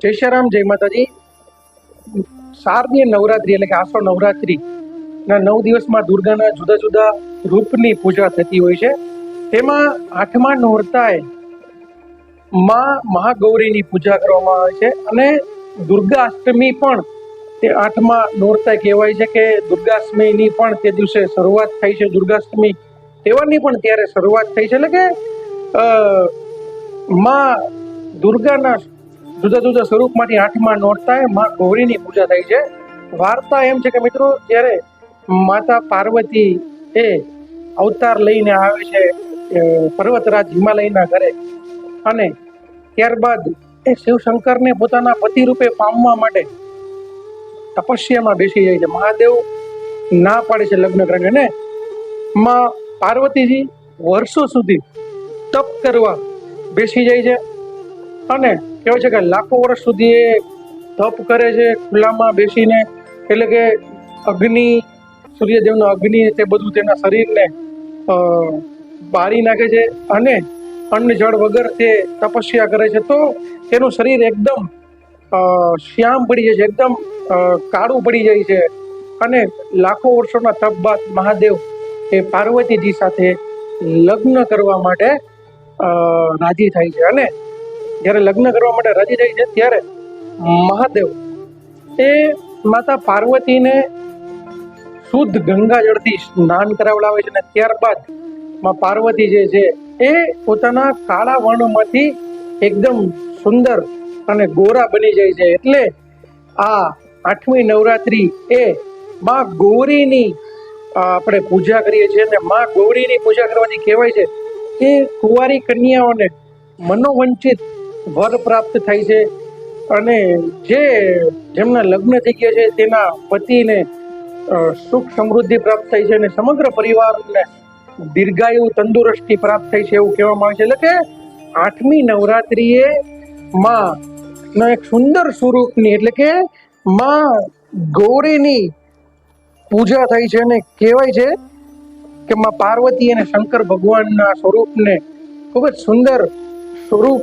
જય શ્રી જય માતાજી. શારદીય નવરાત્રી એટલે કે આસો નવરાત્રિ ના નવ દિવસમાં દુર્ગાના જુદા જુદા રૂપની પૂજા થતી હોય છે. તેમાં આઠમા નોરતાએ માં મહાગૌરીની પૂજા કરવામાં આવે છે અને દુર્ગા અષ્ટમી પણ તે આઠમા નોરતા કહેવાય છે કે દુર્ગાષ્ટમીની પણ તે દિવસે શરૂઆત થઈ છે દુર્ગાષ્ટમી તહેવારની પણ ત્યારે શરૂઆત થઈ છે. એટલે કે માં દુર્ગાના જુદા જુદા સ્વરૂપમાંથી આઠમાં નોરતાએ માં ગૌરીની પૂજા થઈ છે. વાર્તા એમ છે કે મિત્રો, જ્યારે માતા પાર્વતી એ અવતાર લઈને આવે છે પર્વતરાજ હિમાલયના ઘરે, અને ત્યારબાદ એ શિવશંકરને પોતાના પતિ રૂપે પામવા માટે તપસ્યામાં બેસી જાય છે. મહાદેવ ના પાડે છે લગ્ન કરીને ને માં પાર્વતીજી વર્ષો સુધી તપ કરવા બેસી જાય છે. અને કહેવાય છે કે લાખો વર્ષ સુધી એ તપ કરે છે, ખુલ્લામાં બેસીને, એટલે કે અગ્નિ, સૂર્યદેવનો અગ્નિ તે બધું તેના શરીરને બારી નાખે છે અને અન્ન જળ વગર તે તપસ્યા કરે છે. તો તેનું શરીર એકદમ શ્યામ પડી જાય છે, એકદમ કાળું પડી જાય છે. અને લાખો વર્ષોના તપ બાદ મહાદેવ એ પાર્વતીજી સાથે લગ્ન કરવા માટે રાજી થાય છે. અને જ્યારે લગ્ન કરવા માટે રાજી થાય છે, ત્યારે મહાદેવ એ માતા પાર્વતીને શુદ્ધ ગંગા જળથી સ્નાન કરાવડાવે છે અને ત્યારબાદમાં પાર્વતી જે છે, એ પોતાના કાળા વર્ણમાંથી એકદમ સુંદર અને ગોરા બની જાય છે. એટલે આ આઠમી નવરાત્રી એ માં ગૌરીની આપણે પૂજા કરીએ છીએ અને માં ગૌરીની પૂજા કરવાની કહેવાય છે. કે કુંવારી કન્યાઓને મનોવંચિત વર પ્રાપ્ત થાય છે અને જે જેમના લગ્ન થઈ ગયા છે, તેના પતિને સુખ સમૃદ્ધિ પ્રાપ્ત થઈ છે અને સમગ્ર પરિવારને દીર્ઘાયુ તંદુરસ્તી પ્રાપ્ત થઈ છે એવું કહેવામાં આવે છે. એટલે કે આઠમી નવરાત્રિએ માં એક સુંદર સ્વરૂપની, એટલે કે માં ગૌરીની પૂજા થઈ છે અને કહેવાય છે કે માં પાર્વતી અને શંકર ભગવાનના સ્વરૂપને ખૂબ જ સુંદર સ્વરૂપ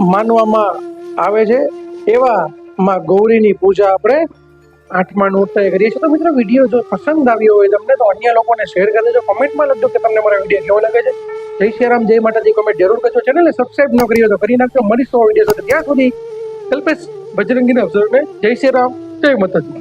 માનવામાં આવે છે. એવા માં ગૌરીની પૂજા આપણે આઠમા નોરતાએ કરીએ છીએ. તો મિત્રો, વીડિયો જો પસંદ આવ્યો હોય તમને, તો અન્ય લોકોને શેર કરી દેજો. કોમેન્ટમાં લખજો કે તમને મારા વીડિયો કેવો લાગે છે. જય શ્રી રામ, જય માતાજી. કોમેન્ટ જરૂર કરજો. ચેનલને સબસ્ક્રાઈબ ન કરી તો કરી નાખજો. મળીશું વીડિયો સાથે. ત્યાં સુધી કલ્પેશ બજરંગીને અવસરને જય શ્રી રામ, જય માતાજી.